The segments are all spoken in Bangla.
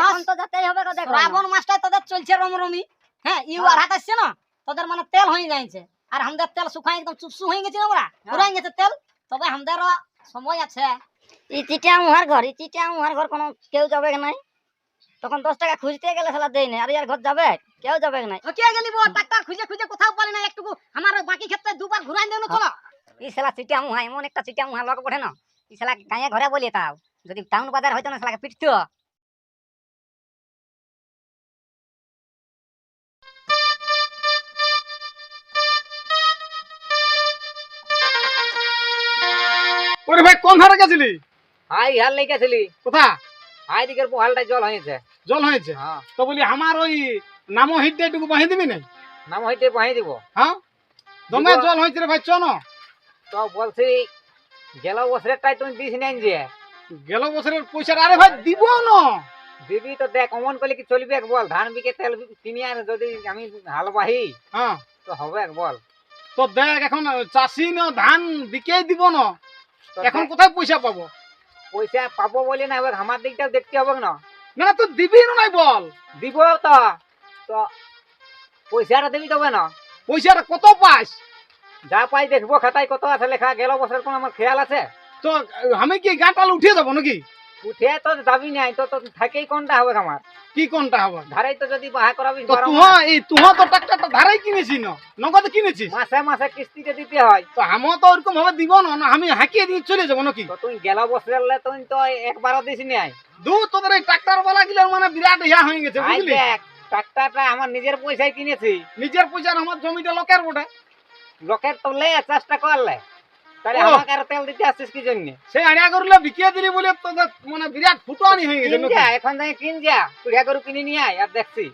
এখন তো যেতেই হবে দেখ। রাবণ তোদের চলছে রমরমি। হ্যাঁ ইউ হ্যাঁ। আর হাত আসছে না? তোদের মানে তেল হয়ে যাইছে। আর আমাদের তেল শুকাই একদম চুপসু হয়ে গেছে না ওরা? পুরাই গেছে তেল। তবে আমাদেরও সময় আছে। ঘর ঘর কোনো কেউ যাবে নাই? তখন দশ টাকা খুঁজতে গেলে সালা দেয় না আর ইয়ার ঘর যাবে? কেউ যাবে নাই? তো কে গেলি বো? টাকা খুঁজে খুঁজে কোথাও পালি না একটুকু। আমার বাকি ক্ষেত্রে দুবার ঘুরাই দেন চলো। ই শালা চিটিয়া মুহা এমন একটা চিটিয়া মুহা লোক পড়ে না। ই শালা গায়ে ঘরে বলি তাও। যদি টাউন বাজার হইতো না শালাকে পিটতো। কোন ধারে গেছিলি? হাই হাল লেগেছিলি কোথা হাই দিকের পোহালটা জল হয়েছে। জল হয়েছে? হ্যাঁ। তো বলি আমার ওই নামো হিটটা একটু বাহি দিবি না? নাম হইতে বাহিয়ে দিব। হ্যাঁ? দমে জল হয়েছে রে ভাই চনো তো বলছি গেল বছরেরটাই তুমি দিস নেন যে। গেল বছরের পয়সা আরে ভাই দিব না। দিবি তো দেখ অমন করলে কি চলবে এক বল? ধান বিকে তেল কিনি আর যদি আমি হাল বাহি হ্যাঁ। তো হবে এক বল। তো দেখ এখন চাষি না ধান বিকেই দিব না। এখন কোথায় পয়সা পাবো? পয়সা পাবো বলে না এবার আমার দিকটাও দেখতে হবে না। না তো দিবি নাই বল। দিব তো তো পয়সাটা দিবি তবে না। পয়সাটা কত পাস? যা পাই দেখব খাতায় কত আছে লেখা গেল বছর কোন আমার খেয়াল আছে? তো আমি কি গাঁটাল উঠিয়ে যাব নাকি? উঠে তো দাবি নাই তো তো থাকেই কোনটা হবে আমার কি কোনটা হবে? ধারাই তো যদি বাহা করাবি এই তুহ তো ট্রাক্টরটা ধারাই কিনেছি না নগদ কিনেছিস? মাসে মাসে কিস্তিতে দিতে হয়। তো আমিও তো ওরকম ভাবে দিব না আমি হাঁকিয়ে দিয়ে চলে যাব নাকি? তো তুই গেল বছরে তুই তো একবারও দিস নাই। দু তোদের এই ট্রাক্টর বালা গুলো মানে বিরাট ইয়া হয়ে গেছে বুঝলি? ট্রাক্টরটা আমার নিজের পয়সায় কিনেছি। নিজের পয়সার আমার জমিটা লোকের বটে। লোকের তো লে চেষ্টা করলে তাহলে আমাকে আর তেল দিতে আসছিস কি জন্য সে আড়িয়া করলে বিকিয়ে দিলি বলে তোদের মানে বিরাট ফুটানি হয়ে গেছে নাকি? যা এখন যাই কিন যা কুড়িয়া গরু কিনে নিয়ে আয় আর দেখছি।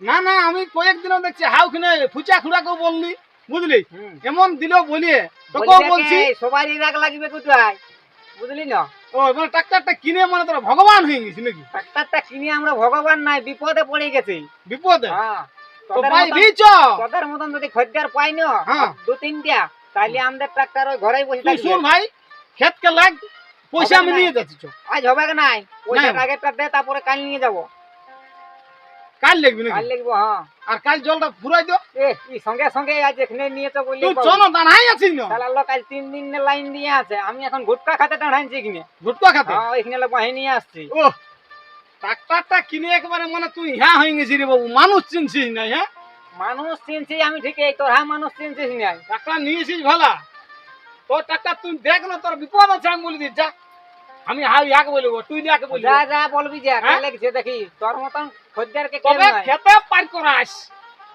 না না আমি কয়েকদিনও দেখছি হাউ কিনে ফুচা খুড়াকেও বললি বুঝলি? এমন দিল বলিয়ে তোকেও বলছি। সবারই রাগ লাগবে কোথায়? বুঝলি না? ও মানে ট্রাক্টরটা কিনে মানে তোরা ভগবান হয়ে গেছি নাকি? ট্রাক্টরটা কিনে আমরা ভগবান নাই বিপদে পড়ে গেছি। বিপদে? হ্যাঁ। তোদের মতন- দিছ তোদের মতন যদি খদ্দের পাই না হ্যাঁ। দু তিনটা তাহলে আমাদের ট্রাক্টর ওই ঘরেই বসে তুই শুন ভাই ক্ষেতকে লাগ পয়সা আমি নিয়ে যাচ্ছি চ। আজ হবে কি পয়সা। আগেরটা দে তারপরে কাল নিয়ে যাব। কাল লাগবি কাল নাকি লিখব হ্যাঁ। আর কাল জলটা ফুরাই দিও। এ ই সঙ্গে সঙ্গে আজ এখানে নিয়ে তো বললি তুই চল দাঁড়াই আছিস না। লোক আজ তিন দিন লাইন দিয়ে আছে। আমি এখন গুটকা খাতে টানাইছি কিনে ভুট্টা খাতে? হ্যাঁ এখানে লোক বাহিনী নিয়ে আসছি। ও ট্রাক্টরটা কিনে একবারে মানে তুই হ্যাঁ হয়ে গেছিস রে বাবু। মানুষ চিনছিস না হ্যাঁ? মানুষ চিনছি আমি ঠিকই তোর হ্যাঁ মানুষ চিনছিস নাই ট্রাক্টর নিয়েছিস ভালা? তোর ট্রাক্টর তুই দেখ না তোর বিপদ আছে আমি বলে যা। আমি হাই ইয়াকে বলব তুই ইয়াকে বলবি। যা যা বলবি যা হ্যাঁ? কে লেগেছে দেখি তোর মতন খদ্দেরকে কেউ তবে খেতে পার করাস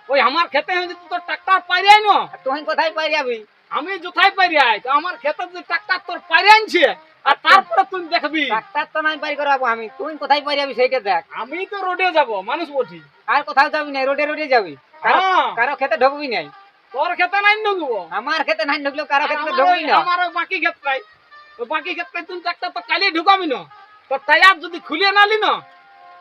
ওই আমার খেতে যদি তোর ট্রাক্টর পাইরাই না তুই কোথায় পাই যাবি আমি যথাই পাইরাই তো আমার খেতে যদি ট্রাক্টর তোর পাইরাই আনছে আর তারপরে তুই দেখবি। ডাক্তার তো নাই পাই করাবো আমি। তুই কোথায় পাই যাবি সেইটা দেখ। আমি তো রোডে যাব মানুষ বটি আর কোথাও যাবি না রোডে রোডে যাবি। কারও হ্যাঁ। খেতে ঢুকবি নাই। তোর খেতে নাই ঢুকবো আমার খেতে নাই ঢুকলেও কারও খেতে ঢুকবি না। আমার বাকি ক্ষেত্রে তো বাকি ক্ষেত্রে তুই ট্রাক্টর তো কালি ঢুকাবি না। তো টায়ার যদি খুলে নালি না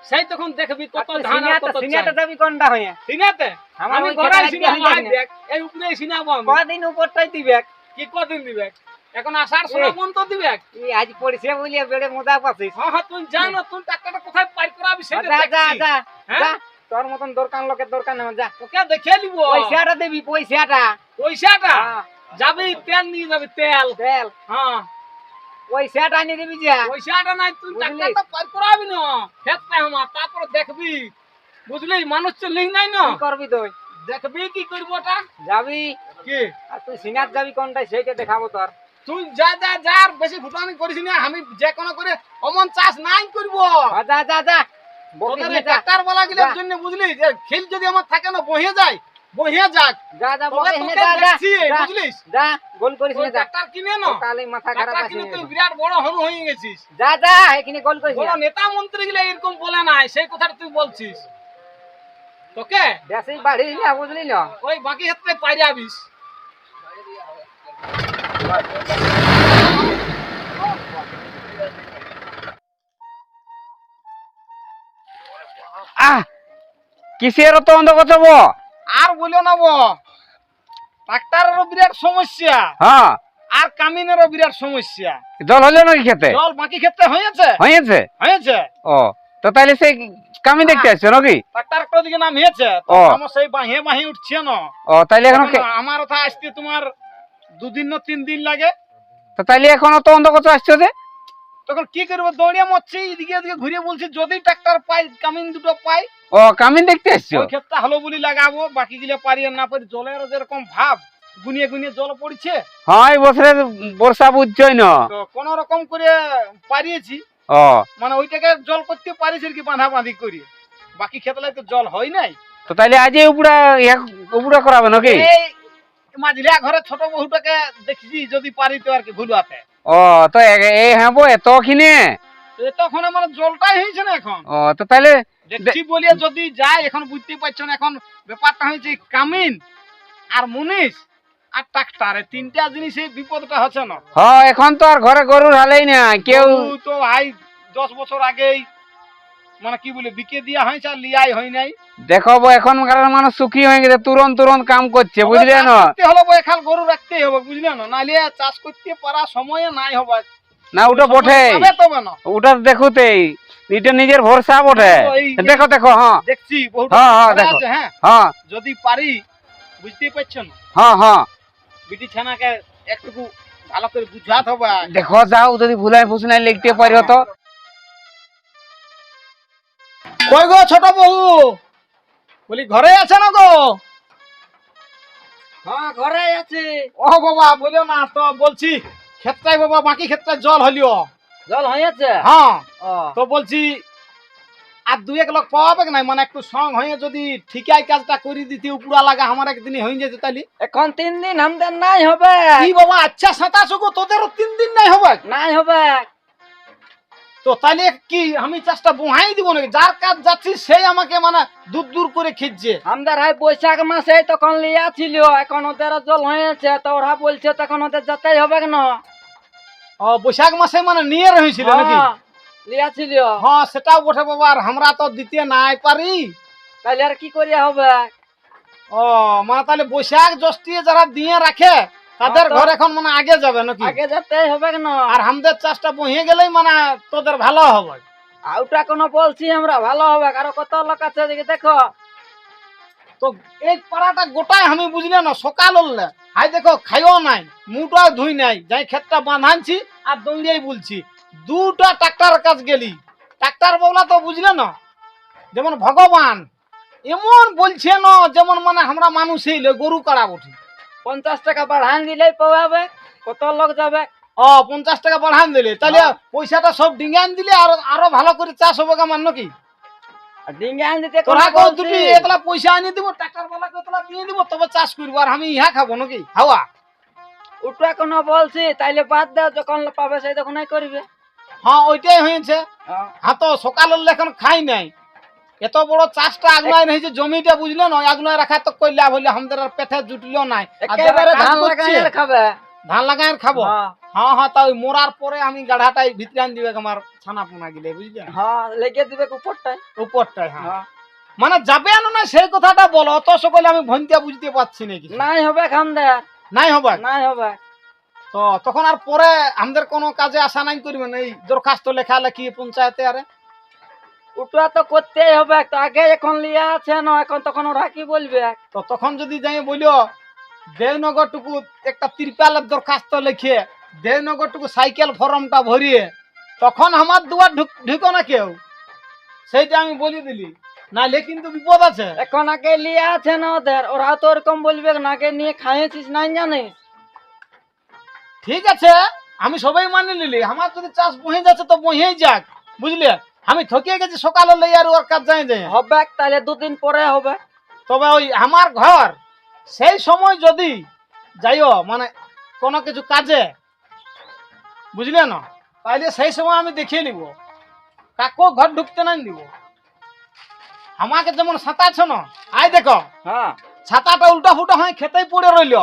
সেই তখন দেখবি কত ধান আর কত সিনিয়াতে। যাবি কোনটা হয়ে সিনাতে আমার আমি ওই ঘরে খেতে সিনা রাখতে ভাই হয় না। দেখ এই উপরে সিনাবো আমি। কদিন উপরটাই দিবে? কি কদিন দিবে? এখন আসার সময় মন তো দিবে? এই আজ পড়ছে বলিয়ে বেড়ে মজা পাচ্ছিস। হ্যাঁ হ্যাঁ তুই জানো তুই টাকাটা কোথায় পাই করাবি সেটা যা যা যা হ্যাঁ? যা। তোর মতন দরকার লোকের দরকার যা। তোকে দেখে নিব। পয়সাটা দিবি পয়সাটা। পয়সাটা? হ্যাঁ, যাবি তেল নিয়ে যাবি তেল। তেল। হ্যাঁ। পয়সাটা নিয়ে দিবি যা। পয়সাটা নাই তুই টাকাটা পাই করাবি না। খেতে আমার তারপরে দেখবি। বুঝলি? মানুষ নাই না। কি করবি তুই? দেখবি কি করব ওটা? যাবি। কি? আর তুই সিনার যাবি কোনটা সেইটা দেখাবো তোর। তুই যা যা যা বেশি ফুটানি করিস না। আমি যে কোনো করে অমন চাষ নাই করব। যা যা যা। না, যা। বলা যা। জন্য বুঝলি খেল যদি আমার থাকে না বহে যায় বহে যাক। যা যা তবে বকিস যা যা বুঝলিস? যা গোল করিস না যা। কিনে না? তাহলে মাথা খারাপ আছে কিনে তুই বিরাট বড় হনু হয়ে গেছিস। যা যা এখানে গোল করিস বড় নেতা মন্ত্রী গুলা এরকম বলে নাই সেই কথাটা তুই বলছিস। তোকে? বেশি না বুঝলি না? ওই বাকি ক্ষেত্রে পাইরে কিসের তো অন্ধ করছব আর বলিও না বো ট্রাক্টরেরও বিরাট সমস্যা। হ্যাঁ। আর কামিনেরও বিরাট সমস্যা। জল হলো নাকি খেতে? জল বাকি ক্ষেত্রে হয়েছে। হয়েছে? হয়েছে। ও তো তাহলে সেই কামি দেখতে আসছো নাকি? ট্রাক্টর একটা দিকে নামিয়েছে তো ও। আমার সেই বাহে বাহে উঠছে না। ও তাইলে এখন আমার কথা আসতে তোমার দুদিন না তিন দিন লাগে। তো তাইলে এখন অত অন্ধ কত আসছো যে? তখন কি করব? দৌড়িয়ে মরছি এদিকে এদিকে ঘুরে বলছি যদি ট্রাক্টর পাই কামিন দুটো পাই ও কামিন দেখতে আসছো ওই ক্ষেত্রে হলো বলি লাগাবো বাকি গুলো পারি আর না পারি জলের যেরকম ভাব গুনিয়ে গুনিয়ে জল পড়ছে। হ্যাঁ বছরে বর্ষা বুঝছই না। তো কোন রকম করে পারিয়েছি। ও। মানে ওইটাকে জল করতে পারিস আর কি বাঁধা বাঁধি করি। বাকি তো জল হয় নাই। তো তাইলে আজই করাবে নাকি? এই মাঝলিয়া ঘরে ছোট বহুটাকে দেখছি যদি পারি তো আর কি ভুলুয়াতে ও তো এই হ্যাঁ এত কিনে তখন মানে জলটাই হয়েছে না এখন। ও তো তাইলে দেখছি বলিয়ে যদি যায় এখন বুঝতে পারছ না এখন ব্যাপারটা হয়েছে কামিন আর মুনিশ আর ট্রাক্টর তিনটা জিনিস বিপদটা হচ্ছে না। হ্যাঁ এখন তো আর ঘরে গরুর হালেই না কেউ তো ভাই দশ বছর আগেই মানে কি বলে বিকে দিয়া হয়েছে আর লিয়াই হয় নাই। দেখো এখনকার মানুষ সুখী হয়ে গেছে তুরন্ত তুরন্ত কাম করছে বুঝলে না? হলো গরু রাখতেই হবে বুঝলে না? নাহলে চাষ করতে পারা সময় নাই হবে না ওটা বটে। তবে না। ওটা দেখুতেই। এটা নিজের ভরসা বটে। দেখো দেখো হ্যাঁ। দেখছি হ্যাঁ, হ্যাঁ, দেখো। হ্যাঁ। হ্যাঁ। যদি পারি বুঝতেই পারছ না হ্যাঁ হ্যাঁ। বিটি ছানাকে একটুকু ভালো করে বুঝাতে হবে দেখো যাও যদি ভুলাই ফুসলাই লিখতে পারো তো। কই গো ছোট বউ? বলি ঘরে আছে না গো? হ্যাঁ ঘরে আছে। ও বাবা বলিও না তো বলছি ক্ষেত্রায় বাবা বাকি ক্ষেত্রে জল হলিও। জল হয়েছে? হ্যাঁ। ও। তো বলছি আর দুই এক লোক পাওয়াবে নাই? মানে একটু সং হয়ে যদি ঠিকাই কাজটা করে দিতে উপরা লাগা আমার একদিনই হয়ে যেত তাহলে এখন তিন দিন আমাদের নাই হবে। কি বাবা আচ্ছা সাতাশ গো তোদেরও তিন দিন নাই হবে? নাই হবে। তো তাহলে কি আমি চাষটা বহাই দিব নাকি? যার কাজ যাচ্ছি সেই আমাকে মানে দূর দূর করে খিঁচছে আমাদের হয় বৈশাখ মাসে তখন লিয়া ছিল এখন ওদের জল হয়েছে তো ওরা বলছে তখন ওদের যেতেই হবে কেন? ও বৈশাখ মাসে মানে নিয়ে রয়েছিল নাকি? হ্যাঁ, হ্যাঁ সেটাও বটে বাবা আর আমরা তো দিতে নাই পারি। তাহলে আর কি করিয়া হবে? ও মানে তাহলে বৈশাখ জ্যৈষ্ঠী যারা দিয়ে রাখে তাদের হ্যাঁ ঘর এখন মানে আগে যাবে নাকি? আগে যেতেই হবে কেন? আর আমাদের চাষটা বহিয়ে গেলেই মানে তোদের ভালো হবে। আর ওটা কোনো বলছি আমরা ভালো হবে। আরও কত লোক আছে দেখো। তো এই পাড়াটা গোটাই আমি বুঝলে না সকাল হলে। হাই দেখো খাইও নাই মুটাও ধুই নাই যাই ক্ষেতটা বাঁধানছি আর দৌড়িয়াই বলছি। দুটা ট্রাক্টার কাজ গেলি। ট্রাক্টার বলা তো বুঝলে না? যেমন ভগবান এমন বলছে না যেমন মানে আমরা মানুষই লই, গরু কাড়া বটে পঞ্চাশ টাকা বাড়ান দিলেই পাবে কত লোক যাবে? ও পঞ্চাশ টাকা বাড়ান দিলে। তাহলে পয়সাটা সব ডিঙ্গান দিলে আর আরও ভালো করে চাষ হবে কেমন নাকি? ডিঙ্গে আন দিতে তোরা কোনো দুটি? এতলা পয়সা আনি দিব ট্রাক্টার বালাকে এতলা দিয়ে দিব তবে চাষ করব আর আমি ইহা খাব নাকি? হাওয়া। ওটা কোনো বলছি তাইলে বাদ দাও যখন পাবে সেই তখনই করবে। হ্যাঁ ওইটাই হয়েছে। হ্যাঁ। হ্যাঁ তো খাই নাই। এত বড় চাষটা আগলায় রয়েছে জমিটা বুঝলে না আগলায় রাখা তো কই লাভ হইলে আমাদের পেটে জুটলেও নাই। একেবারে ধান লাগাই খাবে। ধান লাগাই আর খাব? হ্যাঁ, হ্যাঁ হ্যাঁ তা ওই মোরার পরে আমি গাঢ়াটাই ভিতরে আন দিবে আমার ছানা পোনা গিলে বুঝলে? হ্যাঁ লেগে দিবে উপরটাই উপরটাই হ্যাঁ। হ্যাঁ। মানে যাবে না না সেই কথাটা বলো অত সকলে আমি ভন্তিয়া বুঝতে পারছি নাকি নাই হবে খামদার নাই হবে? নাই হবে। তো তখন আর পরে আমাদের কোনো কাজে আশা নাই করবেন এই দরখাস্ত লেখা লেখি পঞ্চায়েতে আরে? ওটা তো করতেই হবে তো আগে এখন লিয়া আছে না এখন তখন ওরা কি বলবে? তো তখন যদি যাই বলিও দেবনগর টুকু একটা তিরপালের দরখাস্ত লিখে দেবনগর টুকু সাইকেল ফর্মটা ভরিয়ে তখন আমার দুয়ার ঢুক ঢুকো না কেউ। সেইটা আমি বলে দিলি। নাহলে কিন্তু বিপদ আছে। এখন আগে লিয়ে আছে না ওদের? ওরা তো ওরকম বলবে না আগে নিয়ে খাইয়েছিস নাই জানিস? ঠিক আছে আমি সবাই মানি নিলি। আমার যদি চাষ বহে যাচ্ছে তো বহেই যাক বুঝলে? আমি ঠকিয়ে গেছি সকালে লই আর ওর কাজ যাই যাই হবে তাহলে দুদিন পরে হবে। তবে ওই আমার ঘর সেই সময় যদি যাইও মানে কোনো কিছু কাজে বুঝলে না? তাইলে সেই সময় আমি দেখিয়ে নিব। কাকো ঘর ঢুকতে নাই দিব আমাকে যেমন ছাতা সাঁতারছ না আয় দেখো। হ্যাঁ। ছাতাটা উল্টা ফুটা হয় খেতেই পড়ে রইল।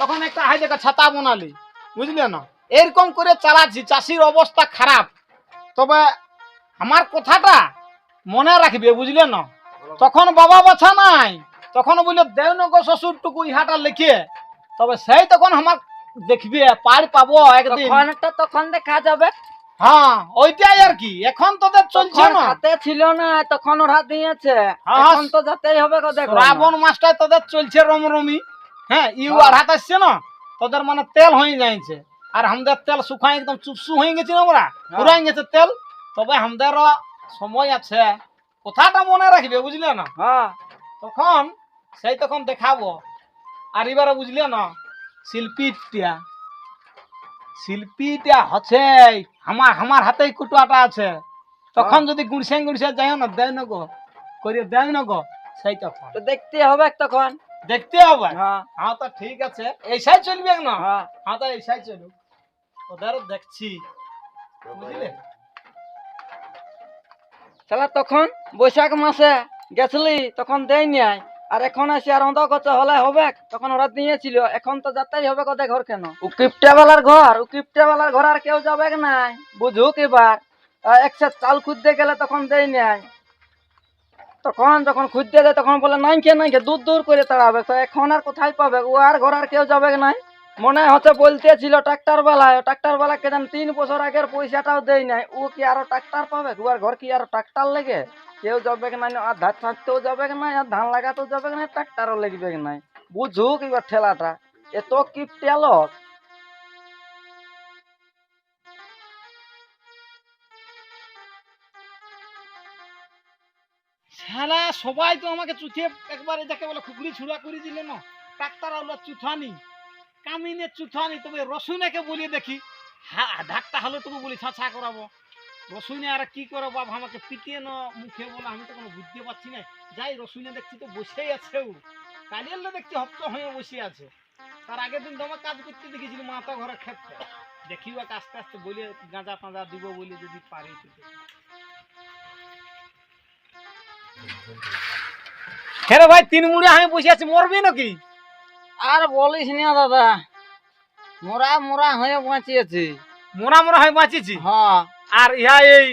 তখন একটা আয় দেখা ছাতা বানালি বুঝলে না? এরকম করে চালাচ্ছি চাষির অবস্থা খারাপ। তবে আমার কথাটা মনে রাখবে বুঝলে না? তখন বাবা বাছা নাই তখন বলল দেবনগর শ্বশুরটুকু ইহাটা লিখে। তবে সেই তখন আমার দেখবে পার পাবো একদিন। তখন দেখা যাবে। হ্যাঁ ওইটাই আর কি। এখন তোদের চলছে না। হাতে ছিল না তখন ওরা দিয়েছে। হ্যাঁ, এখন তো যেতেই হবে গো দেখো। রাবণ মাস্টার তোদের চলছে রমরমি। হ্যাঁ ইউ হ্যাঁ। আড়াত আসছে না। তোদের মানে তেল হয়ে যাইছে। আর আমাদের তেল শুকাই একদম চুপসু হয়ে গেছে না আমরা হ্যাঁ। পুরাই গেছে তেল। তবে আমাদের সময় আছে। কথাটা মনে রাখবে বুঝলে না? হ্যাঁ। তখন সেই তখন দেখাবো। আর এবারে বুঝলে না শিল্পীটা শিল্পীটা হচ্ছে আমার আমার হাতেই কুটুয়াটা আছে। তখন যদি গুড়সে গুড়সে যাই না দেয় না গো। করে দেয় না গো সেই তখন। তো দেখতে হবে তখন। দেখতে হবে? হ্যাঁ। হ্যাঁ তো ঠিক আছে। এইসাই চলবে না? হ্যাঁ। হ্যাঁ তো এইসাই চলুক। ওদের দেখছি। বুঝলে? তাহলে তখন বৈশাখ মাসে গেছলি তখন দেয় নাই আর এখন এসে আর অন্ধ কত হলে হবে, তখন ওরা দিয়েছিল। এখন তো যেতেই হবে কোথায় ঘর কেন? উকিপটা বেলার ঘর উকিপটা বেলার ঘর আর কেউ যাবে নাই? বুঝুক এবার। একসাথ চাল খুঁজতে গেলে তখন দেয় নাই। তখন যখন খুঁজতে দেয় তখন বলে নাই কে নাই কে দূর দূর করে তাড়াবে। তো এখন আর কোথায় পাবে? ও আর ঘর আর কেউ যাবে নাই? মনে হচ্ছে বলতেছিল ট্রাক্টর বেলায়। ট্রাক্টর বেলা কে জান তিন বছর আগের পয়সাটাও দেয় নাই। ও কি আরও ট্রাক্টর পাবে? ও আর ঘর কি আরও ট্রাক্টর লেগে? কেউ যাবে কি নাই আর ধান ছাড়তেও যাবে কি নাই, আর ধান লাগাতেও যাবে কি নাই ট্রাক্টরও লাগবে কি নাই। বুঝুক এবার ঠেলাটা এত কি তেলক শালা সবাই তো আমাকে চুথে একবারে যাকে বলে খুকড়ি ছুড়া করে দিলে না ডাক্তার হলো চুথানি কামিনে চুথানি, তবে রসুনাকে বলি দেখি, হা ধাক্কা হলো তবু বলি ছাছা করাবো। রসুনে আর কি করো বাপ আমাকে পিটিয়ে না মুখে বলে আমি তো কোনো বুঝতে পারছি না। যাই রসুনে দেখছি তো বসেই আছে ও। কালিয়াল দেখছি হপ্ত হয়ে বসে আছে। তার আগের দিন তোমার কাজ করতে দেখেছিল মাথা ঘরে ক্ষেত্রে দেখিও এক আস্তে আস্তে বলে গাঁজা টাঁজা দিব বলে যদি পারি হ্যাঁ ভাই তিন মুড়ে আমি বসে আছি মরবি নাকি? আর বলিস না দাদা। মোরা মোরা হয়ে বাঁচিয়েছি। মোরা মোরা হয়ে বাঁচিছি হ্যাঁ। আর ইহা এই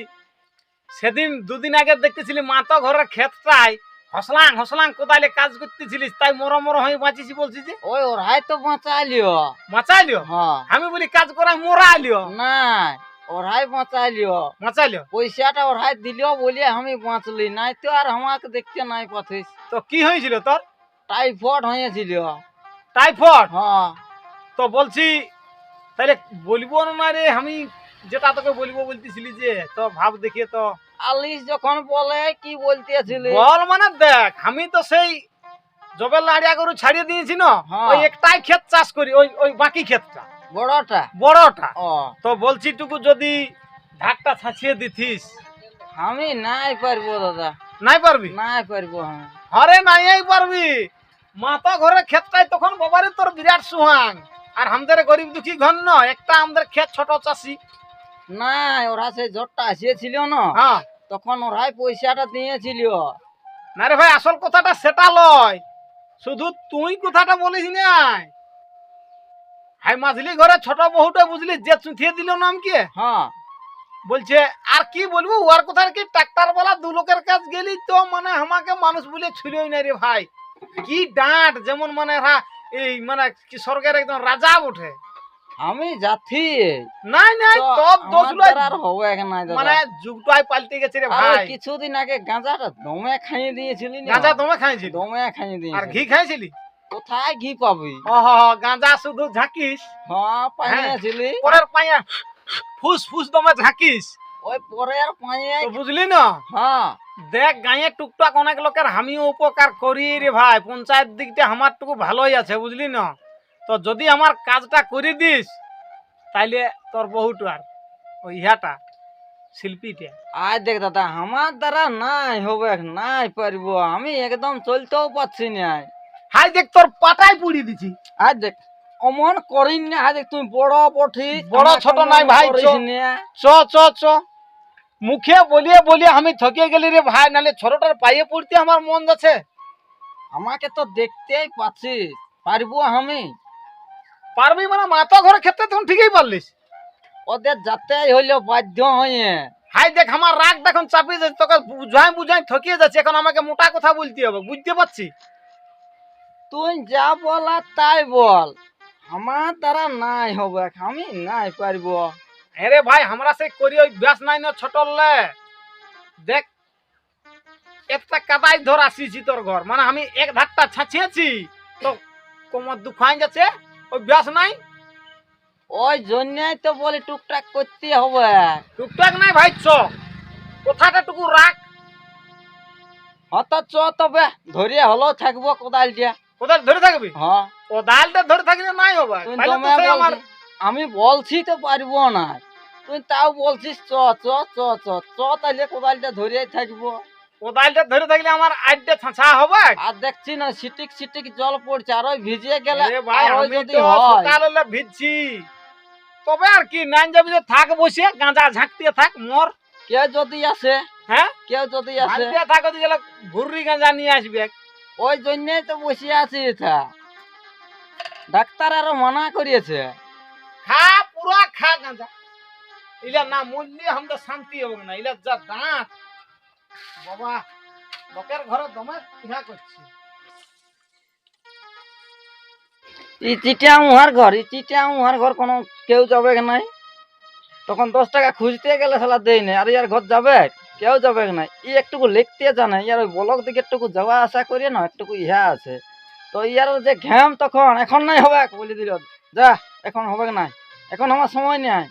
সেদিন দুদিন আগে দেখতেছিলি মাতা ঘরের ক্ষেতটাই হসলাং হসলাং কোদালে কাজ করতেছিলিস তাই মর মর হয়ে বাঁচিছি বলছি যে। ওই ওরাই তো বাঁচাইলিও। বাঁচাইলিও? হ্যাঁ। আমি বলি কাজ করাই মোরা আলিও নাই ওরাই বাঁচাইলিও। বাঁচাইলিও? পয়সাটা ওরাই দিলিও বলে আমি বাঁচলি নাই তো আর আমাকে দেখতে নাই পাঠিস তো কি হয়েছিল তোর? টাইফয়েড হয়েছিল। টাইফয়েড? হ্যাঁ। তো বলছি তাহলে বলব না রে আমি যেটা তোকে বলব বলতেছিলি যে তো ভাব দেখে তো। আলিস যখন বলে কি বলতেছিলি? বল মানে দেখ আমি তো সেই জবের লাড়িয়া গরু ছাড়িয়ে দিয়েছি না হ্যাঁ। ওই একটাই ক্ষেত চাষ করি ওই ওই বাকি ক্ষেতটা। বড়টা? বড়টা। তো বলছি টুকু যদি ধাকটা ছাঁচিয়ে দিথিস আমি নাই পারব দাদা। নাই পারবি? নাই পারব আমি হরে নাই পারবি। মাতা ঘরে ক্ষেতটাই তখন বাবারে তোর বিরাট সুহাং আর আমাদের গরিব দুঃখী ঘর ন একটা আমাদের ক্ষেত ছোট চাষি। নাই ওরা সেই জটটা আসিয়েছিল না। হ্যাঁ। তখন ওরাই পয়সাটা দিয়েছিল। না রে ভাই আসল কথাটা সেটা লয়। শুধু তুই কথাটা বলিস নাই। হাই মাঝলি ঘরে ছোট বহুটা বুঝলি যে চুঁথিয়ে দিল নাম কি? হ্যাঁ। বলছে আর কি বলব ওর কথা কি ট্রাক্টর বলা দু লোকের কাজ গেলি তো মানে আমাকে মানুষ বলে ছুলোই না রে ভাই। কি ডাঁট যেমন মানে এই মানে কি স্বর্গের একদম রাজা ওঠে আমি যাচ্ছি নাই নাই তোর দোষ লয় আর হবে নাই দাদা। মানে যুগটাই পাল্টে গেছে রে আরে ভাই। কিছুদিন আগে গাঁজাটা দমে খাইয়ে দিয়েছিলি না? গাঁজা তোমার খাইছিলি দমে খাইয়ে আর ঘি খাইছিলি কোথায় ঘি পাবি? ওহ গাঁজা শুধু ঝাঁকিস। হ্যাঁ পাইয়েছিলি। পরের পাইয়া ফুস ফুস দমে ঝাঁকিস। ওই পরের পাইয়ে বুঝলি না? হ্যাঁ। দেখ গাঁয়ে টুকটাক অনেক লোকের আমিও উপকার করি রে ভাই। পঞ্চায়েত দিকটা আমার টুকু ভালোই আছে বুঝলি না? তো যদি আমার কাজটা করে দিস তাইলে তোর বহুটু আর ওই ইহাটা শিল্পীটা। আয় দেখ দাদা আমার দ্বারা নাই হবে নাই পারব। আমি একদম চলতেও পারছি না। হাই দেখ তোর পাটাই পুড়ি দিছি। আজ দেখ অমন করিন না। আজ দেখ তুই বড় পঠি বড় ছোট নাই ভাই, চ। চ চ চ। মুখে বলিয়ে বলিয়ে আমি থকে গেলি রে ভাই নালে ছোটটার পায়ে পড়তে আমার মন যাচ্ছে। আমাকে তো দেখতেই পাচ্ছিস পারব আমি। পারবি মানে মাথা ঘরে ক্ষেত্রে তখন ঠিকই পারলিস। ওদের যাতে হইল বাধ্য হয়ে। হাই দেখ আমার রাগ দেখুন চাপিয়ে যাচ্ছে তোকে বুঝাই বুঝাই থকিয়ে যাচ্ছে এখন আমাকে মোটা কথা বলতে হবে বুঝতে পারছি? তুই যা বলা তাই বল আমার দ্বারা নাই হবে আমি নাই পারব। হ্যাঁ রে ভাই আমরা সেই করি ওই ব্যাস নাই না ছোটলে। দেখ একটা কাদাই ধর আসিছি তোর ঘর মানে আমি এক ধারটা ছাঁচিয়েছি তো কোমর দুখাই যাচ্ছে। ওই ব্যাস নাই? ওই জন্যই তো বলি টুকটাক করতে হবে। টুকটাক নাই ভাই চ কথাটা টুকু রাখ। হত চ তবে ধরিয়ে হলো থাকব কোদাল দিয়া কোথায় ধরে থাকবি? হ্যাঁ। কোদালটা ধরে থাকলে নাই হবে। আমি বলছি তো পারব না। তুই তাও বলছিস চ চ চ চ চ তাহলে কোদালটা ধরিয়ে থাকব। কোদালটা ধরে থাকলে আমার আড্ডে ছাঁচা হবে? আর দেখছি না সিটিক সিটিক জল পড়ছে আর ওই ভিজিয়ে গেলে ভাই আর ওই আমি তো সকালে ভিজছি। তবে আর কি নাইন যাবি যে থাক বসে গাঁজা ঝাঁকতে থাক মর। কেউ যদি আসে হ্যাঁ? কেউ যদি আসে। থাক ওদিকে গেলে ঘুরি গাঁজা নিয়ে আসবে। ওই জন্যই তো বসে আছি এটা। ডাক্তার আরও মানা করিয়েছে। খা পুরা খা গাঁজা। ইলা না মূল্যে আমাদের শান্তি হবে না ইলা যা দাঁত। বাবা, লোকের ঘরে দমে ইহা করছি। ই চিটিয়া উহার ঘর ই চিটিয়া উহার ঘর কোনো কেউ যাবে নাই? তখন দশ টাকা খুঁজতে গেলে সালা দেই নাই, আর ইয়ার ঘর যাবে? কেউ যাবে নাই? ই একটুকু লিখতে জানে, ইয়ার ওই ব্লক দিকে একটুকু যাওয়া আসা করিয়ে না একটুকু ইহা আছে। তো ইয়ার যে ঘ্যাম তখন, এখন নাই হবে বলে দিল। যা, এখন হবে নাই? এখন আমার সময় নাই।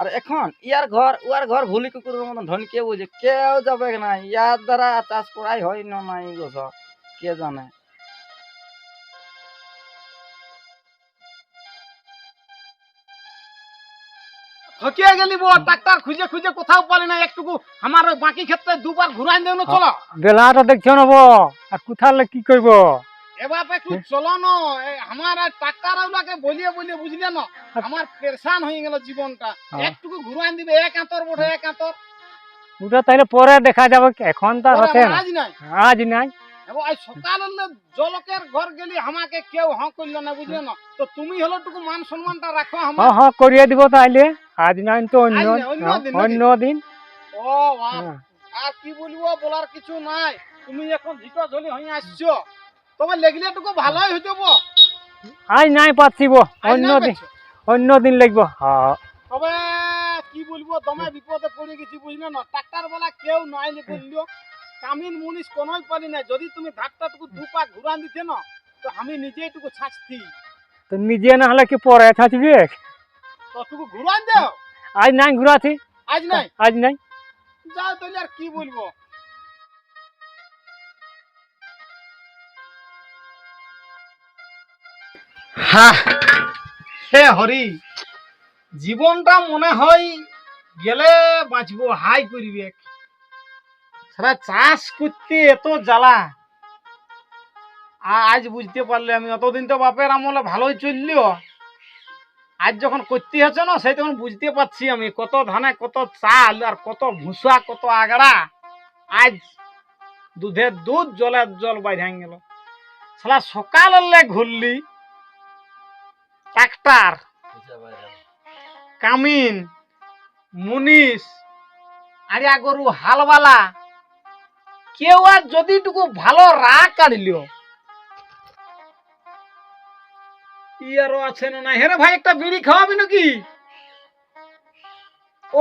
আর এখন ইয়ার ঘর উয়ার ঘর ভুলি কুকুরের মতন ধনকে বুঝে? কেউ যাবে নাই ইয়ার দ্বারা চাষ করাই হয় না নাই গো কে জানে? ঠকিয়ে গেলি বল ডাক্তার খুঁজে খুঁজে কোথাও পালি না। একটুকু আমার বাকি ক্ষেত্রে দুবার ঘুরাই দেও না চলো। বেলাটা দেখছ না বো আর কোথালে কি করব এবার একটু চলো না আমার আর ডাক্তার ওগুলাকে বলিয়ে বলিয়ে বুঝলে না আমার পেরেশান হয়ে গেল জীবনটা। হ্যাঁ। একটুকু ঘুরাই দিবে এক আঁতর বটে এক আঁতর। ওটা তাহলে পরে দেখা যাবে এখন তো না। আজ নাই। আজ নাই। এবং আজ সকালে জলকের ঘর গেলি আমাকে কেউ হ্যাঁ করল না বুঝলে না? তো তুমি হলো টুকু মান সম্মানটা রাখো আমার। হ্যাঁ হ্যাঁ করিয়ে দিব তাইলে। আজ নাই তো অন্য আজ অন্য হ্যাঁ, দিন ও বাপ, হ্যাঁ। আর কি বলব বলার কিছু নাই। তুমি এখন ঝিটো ঝলি হয়ে আসছো। তবে লেগলে টুকু ভালোই হইতে আজ নাই পাচ্ছি বো অন্য দিন? অন্য দিন লাগবো তবে কি বলব দমে বিপদে পড়ে গেছি বুঝলে না? ট্রাক্টর বলা কেউ নাই বলল। কামিন মুনিশ কোনোই পারি না যদি তুমি ধারটা টুকু দু পা ঘুরান দিতে না তো আমি নিজেই টুকু ছাঁচতি। তো নিজে না হলে কি পরে থাকবি তো টুকু ঘুরান দাও। আজ নাই ঘুরাছি। আজ নাই? আজ নাই। যাও তাহলে আর কি বলব? হে হরি, জীবনটা মনে হয় গেলে বাঁচবো, হাই করবে সারা চাষ করতে এত জ্বালা। আজ বুঝতে পারলে আমি, অতদিন তো বাপের আমলে ভালোই চললিও। আজ যখন করতে হচ্ছে না, সেই তখন বুঝতে পারছি আমি, কত ধানে কত চাল আর কত ভুসা, কত আগড়া। আজ দুধের দুধ, জলের জল বাইরে গেল। সালা সকালে ঘুরলি ট্রাক্টার কামিন মুনিশ আরিয়া গরু হালবালা কেউ আর যদি টুকু ভালো রাগ কাটলিও ইয়ারও আছে না নাই? হেরে ভাই একটা বিড়ি খাওয়াবি নাকি?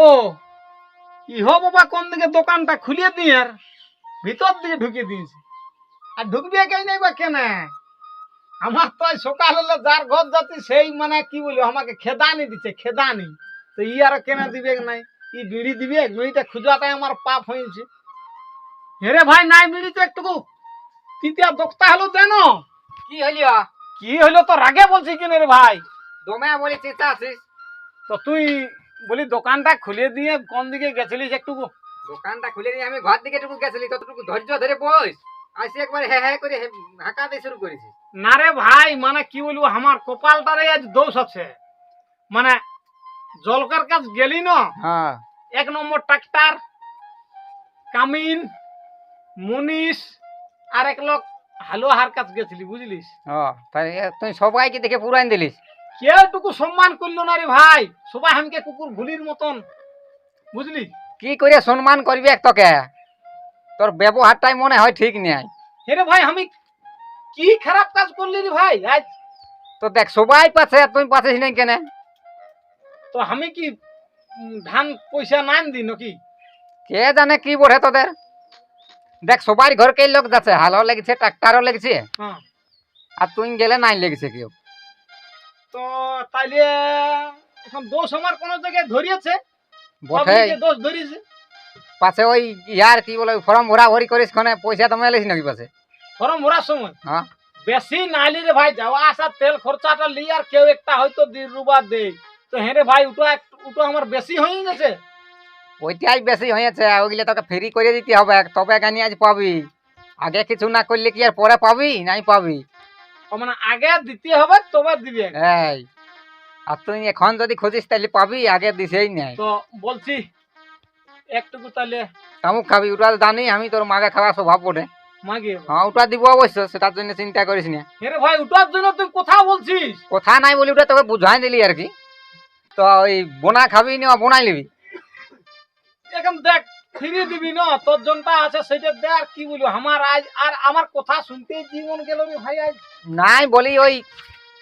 ও ইহ বাবা কোন দিকে দোকানটা খুলিয়ে দিয়ে আর ভিতর দিকে ঢুকিয়ে দিয়েছে। আর ঢুকবে কে নাই বা কেন? আমার তো সকাল হলে যার ঘর যাচ্ছি সেই মানে কি বলি আমাকে খেদানি দিচ্ছে খেদানি। তো ই আর কেন দিবে নাই? ই বিড়ি দিবে বিড়িটা খুঁজাটাই আমার পাপ হয়েছে। হেরে ভাই নাই বিড়ি তো একটুকু। তৃতীয় দোক্তা হলো দেন কি হলিও কি হইল তো রাগে বলছি কিনে রে ভাই? দমে বলে চেঁচা আছিস? তো তুই বলি দোকানটা খুলে দিয়ে কোন দিকে গেছিলিস একটু দোকানটা খুলে দিয়ে আমি ঘর দিকে টুকু গেছিলি ততটুকু ধৈর্য ধরে বস। আসি একবার হ্যাঁ হ্যাঁ করে হাঁকাতে শুরু করেছিস না রে ভাই মানে কি বলব আমার কপালটারে আজ দোষ আছে। মানে জলকার কাজ গেলি না হ্যাঁ। এক নম্বর ট্রাক্টার কামিন মুনিশ আর এক লোক হালুয়াহার কাজ গেছিলি বুঝলিস? তুই সবাইকে দেখে পুরান দিলিস। কেউটুকু সম্মান করল না রে ভাই সবাই আমাকে কুকুর ভুলির মতন বুঝলি? কি করে সম্মান করবি এক তোকে? তোর ব্যবহারটাই মনে হয় ঠিক নেই। হেরে ভাই আমি কি খারাপ কাজ করলি রে ভাই? আজ তো দেখ সবাই পাচ্ছে আর তুই পাচ্ছিস না কেন? তো আমি কি ধান পয়সা নাইন দি নাকি? কে জানে কি বড়ে তোদের? দেখ সবার ঘরকেই লোক যাচ্ছে হালও লেগেছে ট্রাক্টারও লেগেছে। হ্যাঁ। আর তুই গেলে নাই লেগেছে কেউ। তো তাইলে এখন দোষ আমার কোন জায়গায় ধরিয়েছে? বটে দোষ ধরিয়েছে? পাছে ওই ইয়ার কি বলে ফর্ম ভরা ভরি করিস খনে পয়সা তো মেলিস নাকি পাছে? ফরম ভরার সময় হ্যাঁ। বেশি নাইলি রে ভাই যাওয়া আসা তেল খরচাটা লি আর কেউ একটা হয়তো দি রুবা দে তো হ্যাঁ রে ভাই এক- ওটা আমার বেশি হয়ে গেছে ওইটাই বেশি হয়েছে ওইগুলো তোকে ফ্রি করে দিতে হবে তবে গানি আজ পাবি। আগে কিছু না করলে কি আর পরে পাবি নাই পাবি? ও মানে আগে দিতে হবে তবে দিবে এই আর তুই এখন যদি খুঁজিস তাহলে পাবি আগে দিছেই নাই। তো বলছি একটুকু তাহলে তামুক খাবি ওটা জানি আমি তোর মাগে খাওয়া স্বভাব পড়ে মাগে হ্যাঁ ওটা দিব অবশ্য সেটার জন্য চিন্তা করিস না। ভাই ওটার জন্য তুই কথা বলছিস? কথা নাই বলি ওটা তোকে বুঝাই দিলি আর কি। তো ওই বোনা খাবি না বোনাই নিবি। এখন দেখ ফিরিয়ে দিবি না তোর জনটা আছে সেটা দে আর কি বলব আমার আজ আর আমার কথা শুনতে জীবন গেল রে ভাই আজ। নাই বলি ওই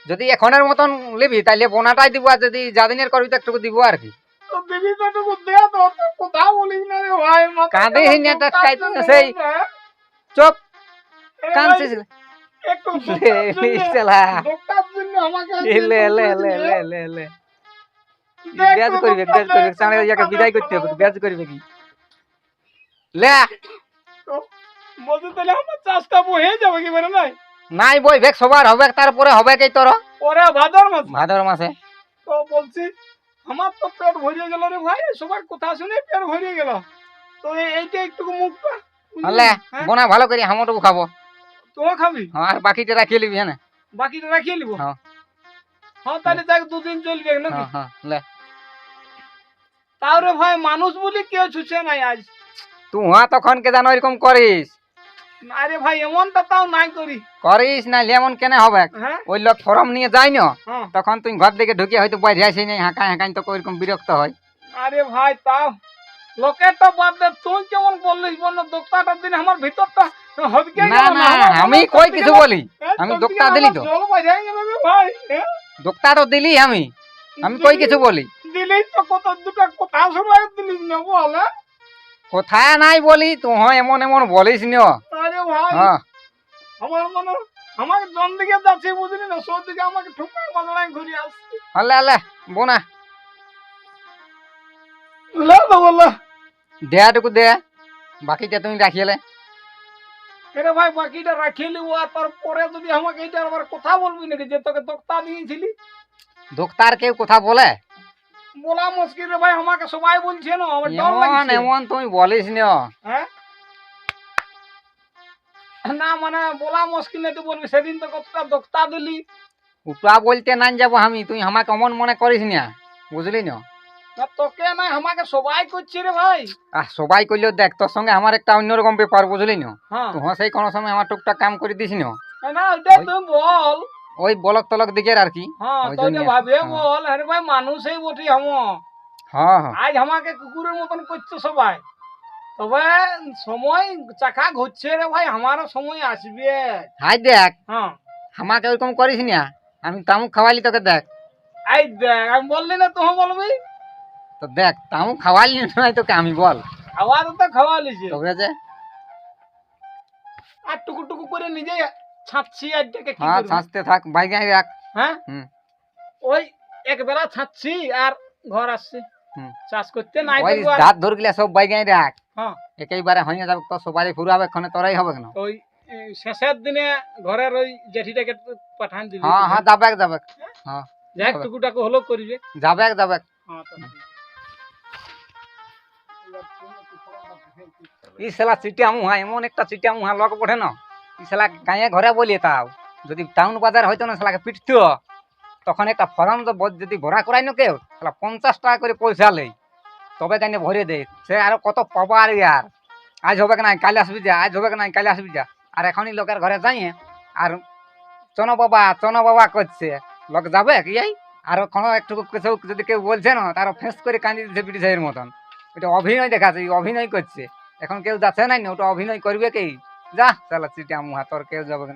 যদি এখনের মতন নিবি তাহলে বোনাটাই দিব আর যদি যাদিনের করবি তো একটু দিব আর কি। তো দিবি তো একটু দে তো তো কথা বলিস না রে ভাই মাথা কাঁদিস গরম না, করতে টাটকাই আছে সেই চুপ কাঁদছিস একটু দোকার জন্য- শালা দোকার জন্য আমাকে আজ লে লে লে লে লে লে ব্যাজ করবে ব্যাজ করবে সামনে যাকে বিদায় করতে হবে ব্যাজ করবে কি লে তো তাহলে আমার চাষটা যাবে কি মানে নাই নাই বই ভেক সবার হবে তারপরে হবে কি তোর মাস। ভাদর মাসে তো বলছি আমার তো পেট ভরিয়ে গেল রে ভাই সবার কথা শুনে পেট ভরিয়ে গেল। তো এইটা একটু মুখটা হলে হ্যাঁ? বোনা ভালো করে হামটুকু খাব। তোরা খাবি? হ্যাঁ, আর বাকিটা রাখিয়ে নিবি হ্যাঁ বাকিটা রাখিয়ে নিবো? হ্যাঁ। হ্যাঁ তাহলে দেখ দুদিন চলবে নাকি? হ্যাঁ হ্যাঁ তাহলে ভাই মানুষ বলি কেউ ছুছে নাই আজ। তুই হ্যাঁ তখন কে জানো এরকম করিস? আরে ভাই এমনটা তাও নাই করি। করিস না লেমন কেন হবে? হ্যাঁ? ওই লোক ফরম নিয়ে যায় না হ্যাঁ। তখন তুই ঘর থেকে ঢুকে হয়তো বাইরে আসি নাই হাঁকাই হাঁকাই তো ওইরকম বিরক্ত হয়। আরে ভাই তাও। লোকেরটা বাদ দে তুই কেমন বললিস বল দোক্তাটার দিন আমার ভিতরটা হদকে না না। আমি কই কিছু বলি? হ্যাঁ, আমি দোক্তা দিলি তো। জল বাজে গেল ভাই? দোক্তা তো দিলি আমি। আমি কই কিছু বলি? দিলেই তো কত দুটো কথা শোনাই দিলিস না বল? কোথায় নাই বলি তুই এমন এমন বলিস না ভাই। হ্যাঁ। আমার মনে আমার জন দিকে যাচ্ছে বুঝলি না সব দিকে আমাকে ঠুকাই বাজনায় ঘুরে আসছে। হলে হলে বোনা। লে তো বলল দেয়াটুকু দে বাকিটা তুমি রাখিলে। আরে ভাই বাকিটা রাখিয়ে নিব তারপরে যদি আমাকে এইটা আবার কথা বলবি নাকি যে তোকে দোক্তা দিয়েছিলি? দোক্তার কেউ কথা বলে? বলা মুশকিল রে ভাই আমাকে সবাই বলছে না আমার ডর লাগছে। এমন তুমি বলিস না। হ্যাঁ? না মানে বলা মুশকিল নেই তো বলবি সেদিন তো কতটা দোক্তা দিলি। উটা বলতে নাই যাব আমি তুই আমাকে অমন মনে করিস না বুঝলি না? না তোকে না আমাকে সবাই করছে রে ভাই। আর সবাই করলেও দেখ তোর সঙ্গে আমার একটা অন্যরকম ব্যাপার বুঝলি না? হ্যাঁ। তুই সেই কোনো সময় আমার টুকটাক কাম করে দিস না। না ওইটা তুই বল। ওই বলক তলক দিকের আর কি। হ্যাঁ ওই ভাবে হ্যাঁ। বল আরে ভাই মানুষই বটি হাম হ্যাঁ হ্যাঁ। আজ আমাকে কুকুরের মতন করছে সবাই। তবে সময় চাকা ঘুরছে রে ভাই আমারও সময় আসবে। হাই দেখ হ্যাঁ। আমাকে ওরকম করিস না আমি তামুক খাওয়ালি তোকে দেখ। এই দেখ আমি বললি না তুই বলবি? তো দেখ তামুক খাওয়ালি নয় তোকে আমি বল। খাওয়া তো যে। আর টুকু টুকু করে নিজে ছাঁচছি আর কি হ্যাঁ ছাঁচতে থাক বাইগাই রাখ। হ্যাঁ? ওই এক বেলা ছাঁচছি আর ঘর আসছি। হুম। চাষ করতে নাই দাঁত ধর গিলা সব বাইগাই রাখ। হ্যাঁ। একেবারে হয়ে যাবে তো সবারই ফুরাবে ক্ষণে তোরাই হবে না ওই শেষের দিনে ঘরের ওই জেঠিটাকে পাঠান দিবি। হ্যাঁ হ্যাঁ যাবে যাবে হ্যাঁ? যাক হবে। টুকুটাকু হলো করবে। যাবে যাবে হ্যাঁ তো ই শালা চিটিয়া মুহা এমন একটা চিটিয়া মুহা লক পড়ে না? ই শালা গাঁয়ে ঘরে বলিয়ে তাও। যদি টাউন বাজার হয়তো না শালাকে পিটতো। তখন একটা ফর্ম যদি ভরা করাই না কেউ শালা পঞ্চাশ টাকা করে পয়সা লেই। তবে কাইনে ভরে দে। সে আর কত পাবার ইয়ার। আজ হবে নাই, কাল আসবি যা, আজ হবে নাই, কাল আসবি যা। আর এখনই লোকের ঘরে যাইয়ে আর চন বাবা চন বাবা করছে। লোক যাবে কি আর কোনো একটু কিছু যদি কেউ বলছে না, তার ফেস করে কান্দি দিচ্ছে পিটিসাইয়ের মতন। এটা অভিনয় দেখাচ্ছে অভিনয় করছে। এখন কেউ যাচ্ছে না, ওটা অভিনয় করবে কি? যা চালা চিটিয়া মুহা, তোর কেউ যাবে না।